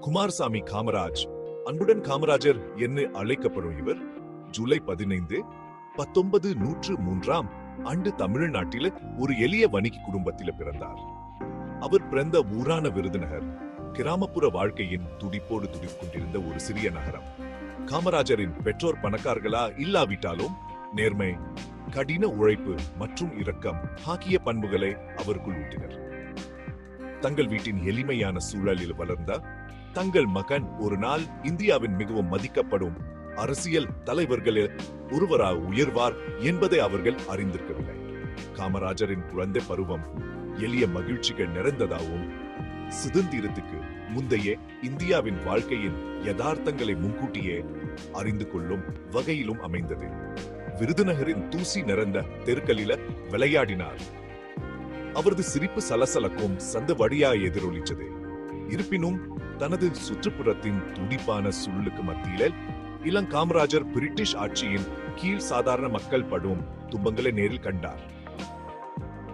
குமாரசாமி காமராஜ். அன்புடன் காமராஜர் என்று அழைக்கப்படும் இவர். ஜூலை பதினைந்து பத்தொன்பது நூற்று மூன்றாம் ஆண்டு தமிழ்நாட்டில ஒரு எளிய வணிக குடும்பத்தில பிறந்தார். அவர் பிறந்த ஊரான விருதுநகர் கிராமப்புற வாழ்க்கையின் துடிப்போடு துடிக்கொண்டிருந்த ஒரு சிறிய நகரம். காமராஜரின் பெற்றோர் பணக்காரர்களா இல்லாவிட்டாலும் நேர்மை கடின உழைப்பு மற்றும் இரக்கம் ஆகிய பண்புகளை அவருக்குள் ஊட்டினர். தங்கள் வீட்டின் எளிமையான சூழலில் வளர்ந்த தங்கள் மகன் ஒரு நாள் இந்தியாவின் மிகவும் மதிக்கப்படும் அரசியல் தலைவர்களில் ஒருவராக உயர்வார் என்பதை அவர்கள் அறிந்திருக்கவில்லை. காமராஜரின் குழந்தை பருவம் எளிய மகிழ்ச்சிகள் நிறைந்ததாகவும் சுதந்திரத்துக்கு முந்தைய இந்தியாவின் வாழ்க்கையின் யதார்த்தங்களை முன்கூட்டியே அறிந்து கொள்ளும் வகையிலும் அமைந்தது. விருதுநகரின் தூசி நிறைந்த தெருக்களில விளையாடினார். அவரது சிரிப்பு சலசலக்கும் சந்த வழியா எதிரொலிச்சது. இருப்பினும் தனது சுற்றுப்புறத்தின் துடிப்பான சூழலுக்கு மத்தியில் இளம் காமராஜர் பிரிட்டிஷ் ஆட்சியின் கீழ் சாதாரண மக்கள் படும் துன்பங்களை நேரில் கண்டார்.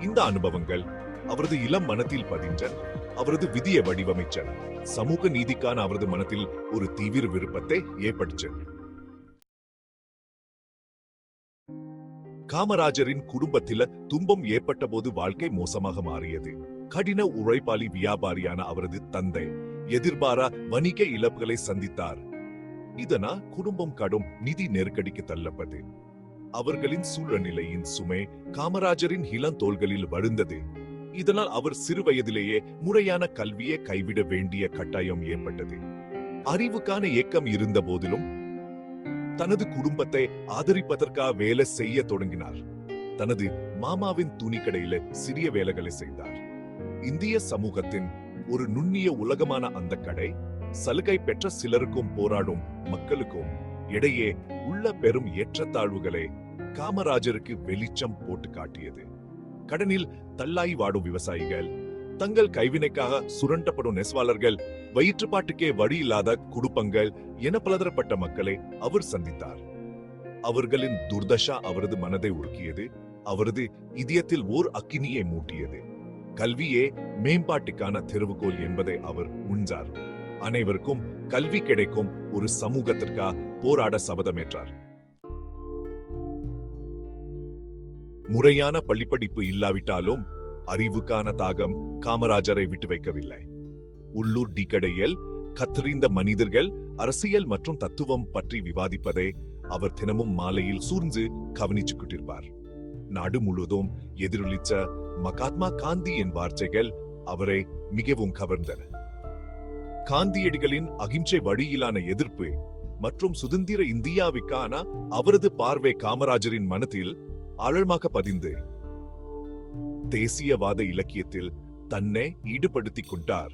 இந்த அனுபவங்கள் அவரது இளம் மனத்தில் பதின்ற அவரது விதியை வடிவமைச்சன. சமூக நீதிக்கான அவரது மனத்தில் ஒரு தீவிர விருப்பத்தை ஏற்படுச்சது காமராஜரின் குடும்பத்தில துன்பம் ஏற்பட்ட போது வாழ்க்கை மோசமாக மாறியது. கடின உழைப்பாளி வியாபாரியான அவரது தந்தை எதிர்பாரா வணிக இழப்புகளை சந்தித்தார். இதனால் குடும்பம் கடும் நிதி நெருக்கடிக்கு தள்ளப்பது அவர்களின் சூழ்நிலையின் சுமை காமராஜரின் இளந்தோள்களில் வழுந்தது. இதனால் அவர் சிறு வயதிலேயே முறையான கல்வியை கைவிட வேண்டிய கட்டாயம் ஏற்பட்டது. அறிவுக்கான ஏக்கம் இருந்த போதிலும் தனது குடும்பத்தை ஆதரிப்பதற்காக வேலை செய்ய தொடங்கினார். தனது மாமாவின் துணிக்கடையில சிறிய வேலைகளை செய்தார். இந்திய சமூகத்தின் ஒரு நுண்ணிய உலகமான அந்த கடை சலுகை பெற்ற சிலருக்கும் போராடும் மக்களுக்கும் இடையே உள்ள பெரும் ஏற்றத்தாழ்வுகளை காமராஜருக்கு வெளிச்சம் போட்டு காட்டியது. கடனில் தள்ளாய் வாடும் விவசாயிகள் தங்கள் கைவினைக்காக சுரண்டப்படும் நெசவாளர்கள் வயிற்றுப்பாட்டுக்கே வழி இல்லாத குடும்பங்கள் என பலதரப்பட்ட மக்களை அவர் சந்தித்தார். அவர்களின் துர்தஷா அவரது மனதை உருக்கியது அவரது இதயத்தில் ஓர் அக்கினியை மூட்டியது. கல்வியே மேம்பாட்டுக்கான தெருவுகோல் என்பதை அவர் உணர்ந்தார் அனைவருக்கும் கல்வி கிடைக்கும் ஒரு சமூகத்திற்கா போராட சபதமேற்றார். முறையான பள்ளிப்படிப்பு இல்லாவிட்டாலும் அறிவுக்கான தாகம் காமராஜரை விட்டு வைக்கவில்லை. உள்ளூர் டிகடையில் கத்தறிந்த மனிதர்கள் அரசியல் மற்றும் தத்துவம் பற்றி விவாதிப்பதை அவர் தினமும் மாலையில் சூர்ந்து கவனிச்சு கொண்டிருப்பார் நாடு முழுவதும் எதிரொலிச்ச மகாத்மா காந்தியின் வார்த்தைகள் அவரை மிகவும் கவர்ந்தன. காந்தியடிகளின் அகிம்சை வழியிலான எதிர்ப்பு மற்றும் சுதந்திர இந்தியாவுக்கான அவரது பார்வை காமராஜரின் மனத்தில் ஆழமாக பதிந்து தேசியவாத இலக்கியத்தில் தன்னை ஈடுபடுத்திக் கொண்டார்.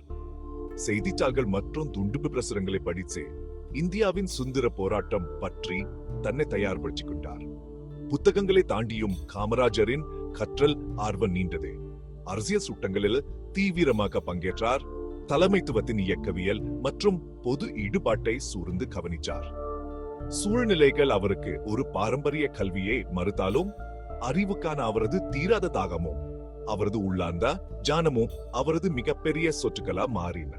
செய்தித்தாள்கள் மற்றும் துண்டுப்பு பிரசுரங்களை படித்து இந்தியாவின் சுந்தர போராட்டம் பற்றி தன்னை தயார்படுத்திக் கொண்டார். புத்தகங்களை தாண்டியும் காமராஜரின் கற்றல் ஆர்வம் நீண்டது. அரசியல் சுட்டங்களில் தீவிரமாக பங்கேற்றார். தலைமைத்துவத்தின் இயக்கவியல் மற்றும் பொது ஈடுபாட்டை சூர்ந்து கவனித்தார் சூழ்நிலைகள் அவருக்கு ஒரு பாரம்பரிய கல்வியை மறுத்தாலும் அறிவுக்கான அவரது தீராத தாகமும் அவரது உள்ளார்ந்த ஜானமும் அவரது மிகப்பெரிய சொற்றுக்களா மாறின.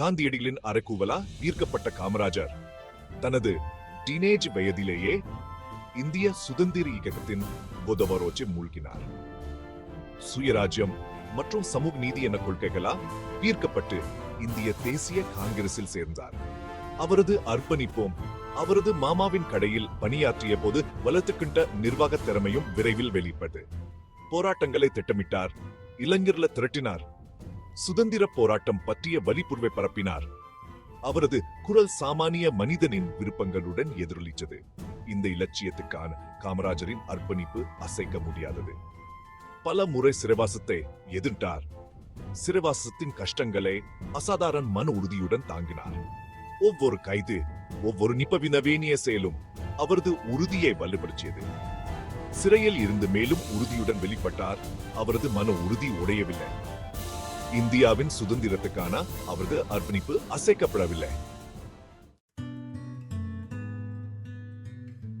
காந்தியடிகளின் அரைக்கூவலா ஈர்க்கப்பட்ட காமராஜர் தனது டீனேஜ் வயதிலேயே இந்திய சுதந்திர இயக்கத்தின் புதவரோச்சி மூழ்கினார். சுயராஜ்யம் மற்றும் சமூக நீதி என கொள்கைகளால் ஈர்க்கப்பட்டு இந்திய தேசிய காங்கிரஸில் சேர்ந்தார். அவரது அர்ப்பணிப்போம் அவரது மாமாவின் கடையில் பணியாற்றிய போது வளர்த்துக்கின்ற நிர்வாக திறமையும் விரைவில் வெளிப்பட்டது போராட்டங்களை திட்டமிட்டார் இளைஞர்ல திரட்டினார். சுதந்திர போராட்டம் பற்றிய வலிப்புர்வை பரப்பினார். அவரது குரல் சாமானிய மனிதனின் விருப்பங்களுடன் எதிரொலித்தது. இந்த இலட்சியத்துக்கான காமராஜரின் அர்ப்பணிப்பு அசைக்க முடியாதது. பல முறை சிறைவாசத்தை எதிர்த்தார். சிறைவாசத்தின் கஷ்டங்களை அசாதாரண மன உறுதியுடன் தாங்கினார். ஒவ்வொரு கைது ஒவ்வொரு நிபவினவேனிய செயலும் அவரது உறுதியை வலுப்படுத்தியது. சிறையில் இருந்து மேலும் உறுதியுடன் வெளிப்பட்டார். அவரது மன உறுதி உடையவில்லை. இந்தியாவின் சுதந்திரத்துக்கான அவரது அர்ப்பணிப்பு அசைக்கப்படவில்லை.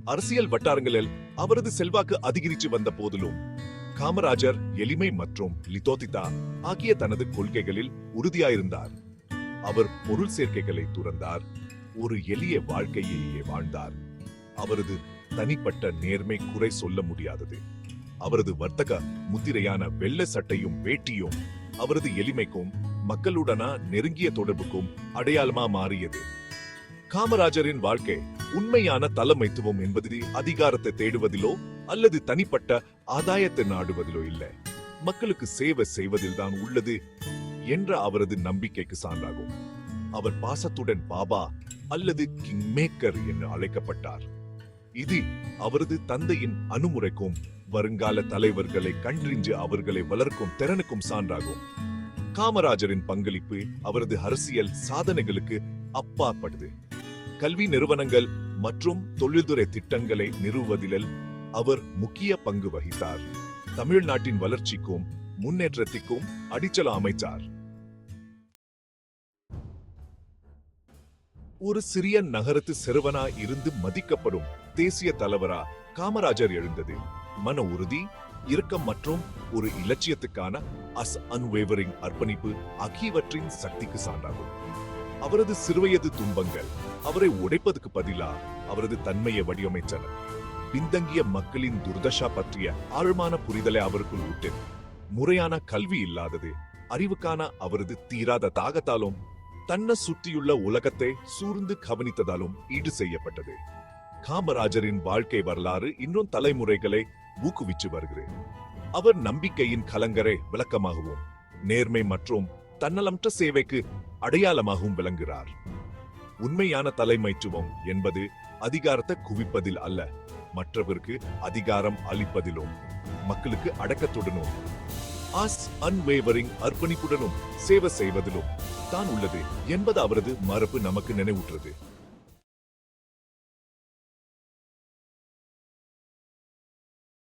அரசியல் வட்டாரங்களில் அவரது செல்வாக்கு அதிகரித்து வந்த போதிலும் காமராஜர் எளிமை மற்றும் லிதோதிதா ஆகிய தனது கொள்கைகளில் உறுதியாயிருந்தார். அவர் பொருள் சேர்க்கைகளை துறந்தார் ஒரு எளிய வாழ்க்கையையே வாழ்ந்தார். அவரது தனிப்பட்ட நேர்மை குறை சொல்ல முடியாதது. அவரது வர்த்தக முத்திரையான வெள்ள சட்டையும் வேட்டியும் அவரது எளிமைக்கும் மக்களுடனா நெருங்கிய தொடர்புக்கும் அடையாளமா மாறியது. காமராஜரின் வாழ்க்கை உண்மையான தலைமைத்துவம் என்பது அதிகாரத்தை தேடுவதிலோ அல்லது தனிப்பட்ட ஆதாயத்தை நாடுவதிலோ இல்ல. மக்களுக்கு சேவை செய்வதில்தான் உள்ளது என்ற அவரது நம்பிக்கைக்கு சான்றாகும். அவர் பாசத்துடன் பாபா அல்லது கிங் மேக்கர் என்று அழைக்கப்பட்டார். இது அவரது தந்தையின் அணுமுறைக்கும் வருங்கால தலைவர்களை கண்டறிஞ்சு அவர்களை வளர்க்கும் திறனுக்கும் சான்றாகும். காமராஜரின் பங்களிப்பு அவரது அரசியல் சாதனைகளுக்கு அப்பாற்பட்டது. கல்வி நிறுவனங்கள் மற்றும் தொழில்துறை திட்டங்களை நிறுவுவதில் அவர் முக்கிய பங்கு வகித்தார். தமிழ்நாட்டின் வளர்ச்சிக்கும் முன்னேற்றத்திற்கும் அடிச்சல அமைச்சார். ஒரு சிறிய நகரத்து சிறுவனா இருந்து மதிக்கப்படும் தேசிய தலைவரா காமராஜர் எழுந்தது. மன உறுதி இறுக்கம் மற்றும் ஒரு இலட்சியத்துக்கான அஸ் அன்வேவரிங் அர்ப்பணிப்பு ஆகியவற்றின் சக்திக்கு சான்றாகும். அவரது சிறுவயது துன்பங்கள் அவரை உடைப்பதற்கு பதிலா அவரது தன்மையை வடிவமைத்தன. பின்தங்கிய மக்களின் துர்தஷா பற்றிய ஆழமான புரிதலை அவருக்குள் விட்டது முறையான கல்வி இல்லாதது அறிவுக்கான அவரது தீராத தாகத்தாலும் தன்னை சுற்றியுள்ள உலகத்தை சூர்ந்து கவனித்ததாலும் ஈடு செய்யப்பட்டது. காமராஜரின் வாழ்க்கை வரலாறு இன்னும் தலைமுறைகளை ஊக்குவிச்சு வருகிறது அவர் நம்பிக்கையின் கலங்கரை விளக்கமாகவும் நேர்மை மற்றும் தன்னலமற்ற சேவைக்கு அடையாளமாகவும் விளங்குகிறார். உண்மையான தலைமைத்துவம் என்பது அதிகாரத்தை குவிப்பதில் அல்ல மற்றவருக்கு அதிகாரம் அளிப்பதிலும் மக்களுக்கு அடக்கத்துடனும் அன்வேவரிங் அர்ப்பணிப்புடனும் சேவை செய்வதிலும் தான் உள்ளது என்பது அவரது மரபு நமக்கு நினைவூட்டுறது.